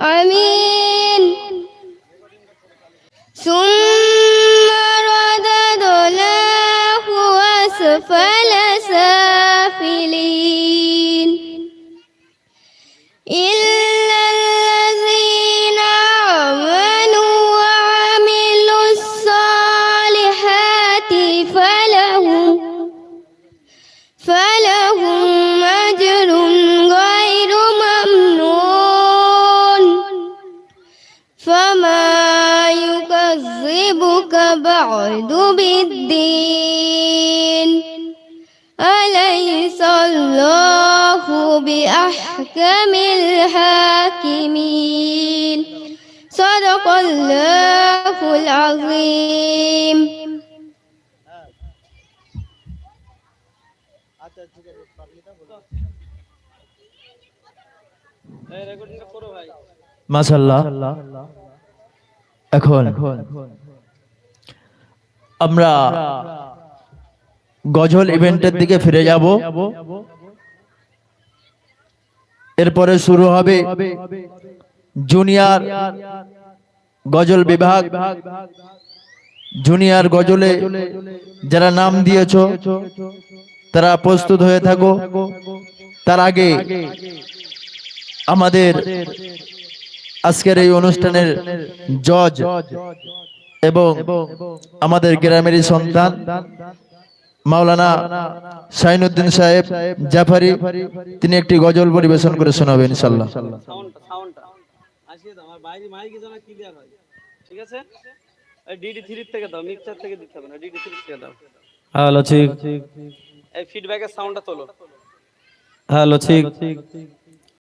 آمين ثم رددناه أسفل بعد بالدين أليس الله بأحكم الحاكمين صدق الله العظيم মাশাল্লাহ এখন আমরা গজল ইভেন্টের দিকে ফিরে যাব। এরপরে শুরু হবে জুনিয়র গজল বিভাগ। জুনিয়র গজলে যারা নাম দিয়েছ তারা প্রস্তুত হয়ে থাকো। তার আগে আমাদের আজকের এই অনুষ্ঠানের জজ এবং আমাদের গ্রামেরই সন্তান মাওলানা শাহিনুদ্দিন সাহেব জাফারি তিনি একটি গজল পরিবেশন করে শোনাবেন ইনশাল্লাহ সাউন্ডটা সাউন্ডটা। আসিয়ে দাও আমার বাইরে মাইকে যেন ক্লিয়ার হয়। ঠিক আছে? ডিডি থ্রি থেকে দাও মিক্সার থেকে দিতে হবে না ডিডি থ্রি থেকে দাও। হ্যালো ঠিক। এই ফিডব্যাকের সাউন্ডটা তোলো। হ্যালো ঠিক।